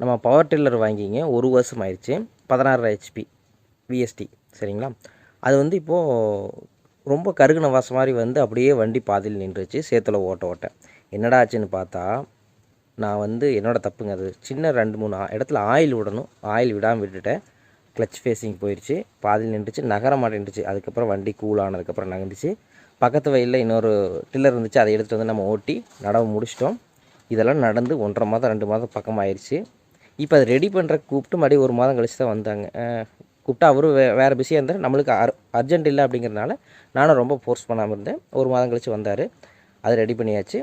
நம்ம power tiller வாங்கிங்க. ஒரு வருஷம் ஆயிடுச்சு. பதினாறு ஹெச்பி விஎஸ்டி சரிங்களா? அது வந்து இப்போது ரொம்ப கருகுன வாசம் மாதிரி வந்து அப்படியே வண்டி பாதியில் நின்றுச்சு. சேத்துல ஓட்ட ஓட்ட. என்னடா ஆச்சுன்னு பார்த்தா நான் வந்து என்னோடய தப்புங்க அது. சின்ன ரெண்டு மூணு இடத்துல ஆயில் விடணும். ஆயில் விடாமல் விட்டுட்டேன். கிளச் ஃபேஸிங் போயிடுச்சு. பாதியில் நின்றுச்சு. நகர மாட்டேன்டுச்சு அதுக்கப்புறம் வண்டி கூல் ஆனதுக்கப்புறம் நகர்ந்துச்சு. பக்கத்து வயலில் இன்னொரு டில்லர் இருந்துச்சு. அதை எடுத்துகிட்டு வந்து நம்ம ஓட்டி நடவு முடிச்சிட்டோம். இதெல்லாம் நடந்து ஒன்றரை மாதம் ரெண்டு மாதம் பக்கம் ஆயிடுச்சு இப்போ அதை ரெடி பண்ணுற கூப்பிட்டு மறுபடியும் ஒரு மாதம் கழிச்சு தான் வந்தாங்க. கூப்பிட்டா அவரும் வே வேறு பிஸியாக இருந்தார். நம்மளுக்கு அர் அர்ஜென்ட் இல்லை அப்படிங்கிறனால நானும் ரொம்ப ஃபோர்ஸ் பண்ணாமல் இருந்தேன். ஒரு மாதம் கழித்து வந்தார். அது ரெடி பண்ணியாச்சு.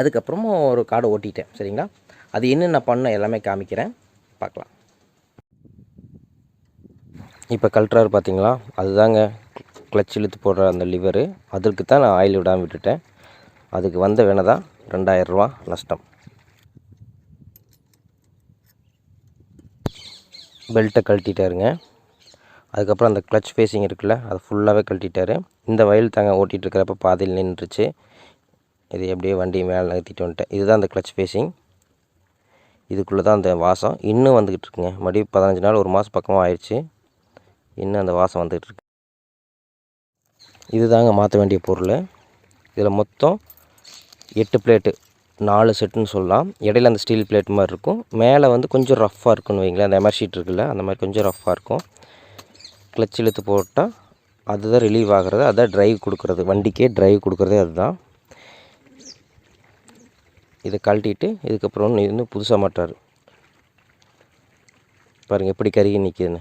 அதுக்கப்புறமும் ஒரு கார்டு ஓட்டிட்டேன். சரிங்களா? அது என்னென்ன பண்ண எல்லாமே காமிக்கிறேன். பார்க்கலாம். இப்போ கல்ட்ரார் பார்த்தீங்களா? அதுதாங்க கிளச் இழுத்து போடுற அந்த லிவரு அதுக்கு தான் நான் ஆயில் விடாமல் விட்டுட்டேன். அதுக்கு வந்த வேணை தான் ரெண்டாயிரரூவா நஷ்டம். பெல்ட்டை கழட்டிட்டாருங்க. அதுக்கப்புறம் அந்த கிளச் ஃபேஸிங் இருக்குல்ல அதை ஃபுல்லாகவே கழட்டிட்டாரு. இந்த வயல் தாங்க ஓட்டிகிட்டு இருக்கிறப்ப பாதையில் நின்றுச்சு. இது அப்படியே வண்டி மேலே நகர்த்திட்டு வந்துட்டேன். இதுதான் அந்த கிளச் ஃபேஸிங். இதுக்குள்ளே தான் அந்த வாசம். இன்னும் வந்துக்கிட்டு இருக்குங்க மறுபடியும் பதினஞ்சு நாள் ஒரு மாதம் பக்கமாக ஆயிடுச்சு. இன்னும் அந்த வாசம் வந்துக்கிட்டு இருக்கு இதுதாங்க மாற்ற வேண்டிய பொருள். இதில் மொத்தம் எட்டு பிளேட்டு. நாலு செட்டுன்னு சொல்லலாம். இடையில அந்த ஸ்டீல் பிளேட் மாதிரி இருக்கும். மேலே வந்து கொஞ்சம் ரஃப்பாக இருக்குன்னு வைங்களேன். அந்த எமர் ஷீட் இருக்குல்ல அந்த மாதிரி கொஞ்சம் ரஃப்பாக இருக்கும். கிளச் இழுத்து போட்டால் அதுதான் ரிலீவ் ஆகிறது. அதுதான் ட்ரைவ் கொடுக்குறது. வண்டிக்கே ட்ரைவ் கொடுக்குறதே அதுதான். இதை கழட்டிட்டு இதுக்கப்புறம் இன்னும் புதுசாக மாட்டார் பாருங்கள் எப்படி கருகி நிற்கிதுன்னு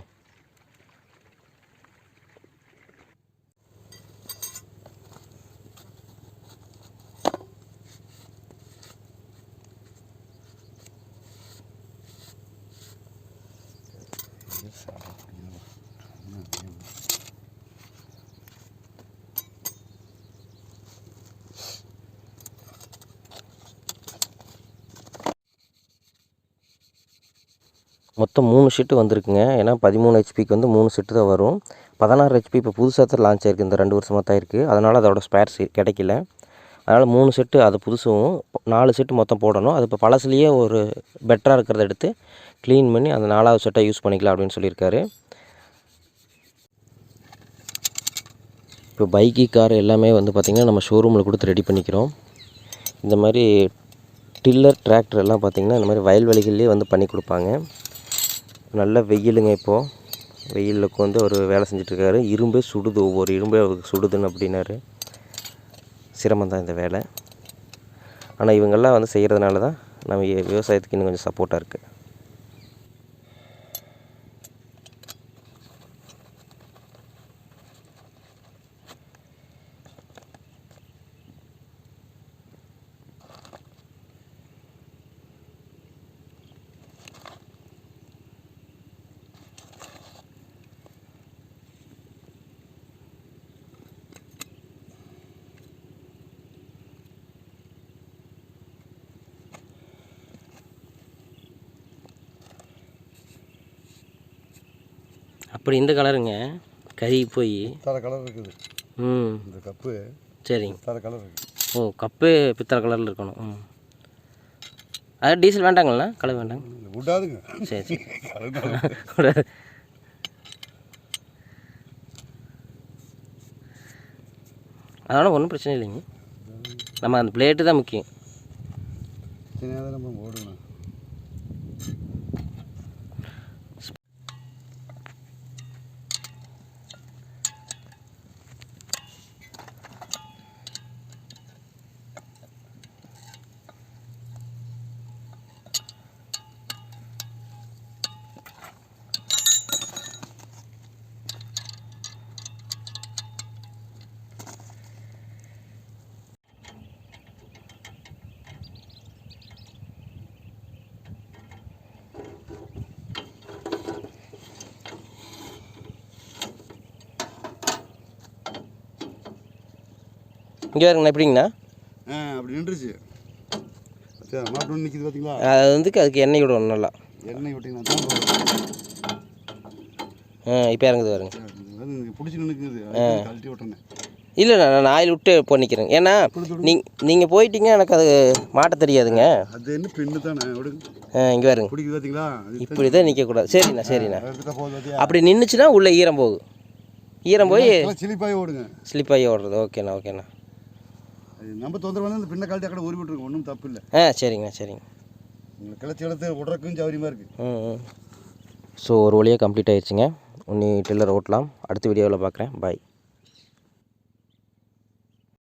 மொத்தம் மூணு ஷீட்டு வந்திருக்குங்க. ஏன்னா பதிமூணு ஹெச்பிக்கு வந்து மூணு செட்டு தான் வரும். பதினாறு ஹெச்பி இப்போ புதுசாக தான் லான்ச் ஆயிருக்கு. இந்த ரெண்டு வருஷமாக தான் இருக்குது அதனால் அதோட ஸ்பேர்ஸ் கிடைக்கல. அதனால் மூணு செட்டு அது புதுசும் நாலு செட்டு மொத்தம் போடணும். அது இப்போ பழசுலேயே ஒரு பெட்டராக இருக்கிறத எடுத்து க்ளீன் பண்ணி அந்த நாலாவது செட்டை யூஸ் பண்ணிக்கலாம் அப்படின்னு சொல்லியிருக்காரு. இப்போ பைக்கு கார் எல்லாமே வந்து பார்த்திங்கன்னா நம்ம ஷோரூமில் கொடுத்து ரெடி பண்ணிக்கிறோம். இந்த மாதிரி டில்லர் டிராக்டர் எல்லாம் பார்த்திங்கன்னா இந்த மாதிரி வயல்வெளிகள்லேயே வந்து பண்ணி கொடுப்பாங்க. நல்ல வெயிலுங்க இப்போது வெயிலுக்கு வந்து ஒரு வேலை செஞ்சிட்ருக்காரு இரும்பே சுடுது ஒவ்வொரு இரும்பே அவருக்கு சுடுதுன்னு அப்படின்னாரு. சிரமம் தான் இந்த வேலை. ஆனால் இவங்கெல்லாம் வந்து செய்கிறதுனால தான் நம்ம விவசாயத்துக்கு இன்னும் கொஞ்சம் சப்போர்ட்டாக இருக்குது அப்படி இந்த கலருங்க. கறி போய். தர கலர் இருக்குது. ம். இந்த கப்பு சரிங்க. தர கலர் இருக்குது. ஓ கப்பு பித்தளை கலரில் இருக்கணும். ம். அது டீசல் வேண்டாங்களா? கலர் வேண்டாங்க. விடாதுங்க. சரி சரி. கலர் அதனால் ஒன்றும் பிரச்சனை இல்லைங்க. நம்ம அந்த பிளேட்டு தான் முக்கியம். இங்கே பாருங்கண்ணா எப்படிங்கண்ணா? அப்படி நின்றுச்சு. சரி மாட்டு நிற்கிது பார்த்தீங்களா அது வந்து அதுக்கு எண்ணெய் விடணும் நல்லா. எண்ணெய் விட்டிங்கன்னா. ஆ இப்போ இறங்குது பாருங்க. பிடிச்சி நின்றுக்குது கழட்டி விட்டுறேன் இல்லை நான் ஆயில் விட்டு பண்ணிக்கிறேங்க ஏன்னா நீங்க நீங்கள் போயிட்டீங்க எனக்கு அது மாட்ட தெரியாதுங்க. அது என்ன பின்னு தானே? இங்கே பாருங்க. பிடிக்குது பார்த்தீங்களா அது இப்படி தான் நிற்கக்கூடாது சரிண்ணா சரிண்ணா. போகுது அப்படி நின்றுச்சுன்னா உள்ளே ஈரம் போகும் ஈரம் போய் சிலிப்பாகி ஓடுங்க. ஸ்லிப் ஆகி ஓடுறது. ஓகேண்ணா ஓகேண்ணா. நம்ம தொந்தரவு வந்து இந்த பின்ன கழட்டி அக்கட உருவி விட்டுருங்க ஒன்றும் தப்பு இல்லை ஆ சரிங்கண்ணா சரிங்க. உங்களுக்கு கிளச்சி எடுத்து விட்றக்கும் சௌரியமாக இருக்குது ம் ம். ஸோ ஒரு வழியாக கம்ப்ளீட் ஆயிடுச்சுங்க உன்னி டில்லர் ஓட்டலாம். அடுத்த வீடியோவில் பார்க்குறேன். பாய்